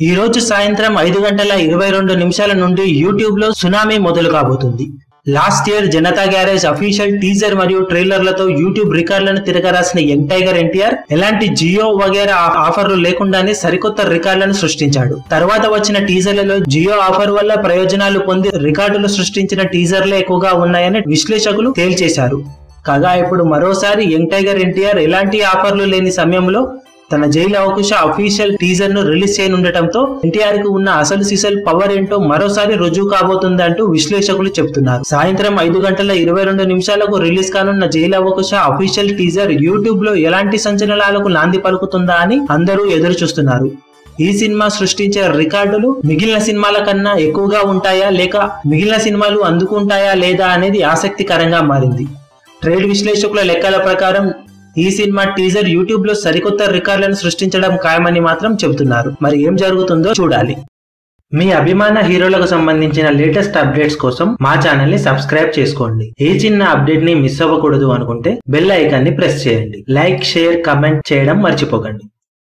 ఈ రోజు సాయంత్రం ఐదు గంటల ఇరవై రెండు నిమిషాల నుండి యూట్యూబ్లో సునామీ మొదలు కాబోతుంది. Last year Janata Garage official teaser మరియు ట్రైలర్లతో యూట్యూబ్ రికార్డులను తిరగరాసిన యంగ్ టైగర్ ఎన్టీఆర్ ఎలాంటి జియో వగేరా ఆఫర్లు లేకుండానే సరికొత్త రికార్డులను సృష్టించాడు. తర్వాత వచ్చిన టీజర్లలో జియో ఆఫర్ వల్ల ప్రయోజనాలు పొంది రికార్డులు సృష్టించిన టీజర్లే ఎక్కువగా ఉన్నాయని విశ్లేషకులు తేల్చేశారు. కాగా ఇప్పుడు మరోసారి యంగ్ టైగర్ ఎన్టీఆర్ ఎలాంటి ఆఫర్లు లేని సమయంలో తన జైలు అవకాశ అఫీషియల్ టీజర్ను రిలీజ్ చేయనుండటంతో ఎన్టీఆర్కు ఉన్న అసలు సిసల్ పవర్ ఏంటో మరోసారి రుజువు కాబోతుందంటూ విశ్లేషకులు చెబుతున్నారు. సాయంత్రం ఐదు గంటల ఇరవై రెండు నిమిషాలకు రిలీజ్ కానున్న జైలు అవకాశ అఫీషియల్ టీజర్ యూట్యూబ్లో ఎలాంటి సంచలనాలకు నాంది పలుకుతుందా అని అందరూ ఎదురు చూస్తున్నారు ఈ సినిమా సృష్టించే రికార్డులు మిగిలిన సినిమాల కన్నా ఎక్కువగా ఉంటాయా లేక మిగిలిన సినిమాలు అందుకుంటాయా లేదా అనేది ఆసక్తికరంగా మారింది. ట్రేడ్ విశ్లేషకుల లెక్కల ప్రకారం ఈ సినిమా టీజర్ యూట్యూబ్లో సరికొత్త రికార్డులను సృష్టించడం ఖాయమని మాత్రం చెబుతున్నారు. మరి ఏం జరుగుతుందో చూడాలి. మీ అభిమాన హీరోలకు సంబంధించిన లేటెస్ట్ అప్డేట్స్ కోసం మా ఛానల్ని సబ్స్క్రైబ్ చేసుకోండి. ఏ చిన్న అప్డేట్ని మిస్ అవ్వకూడదు అనుకుంటే బెల్ ఐకాన్ని ప్రెస్ చేయండి. లైక్ షేర్ కమెంట్ చేయడం మర్చిపోకండి.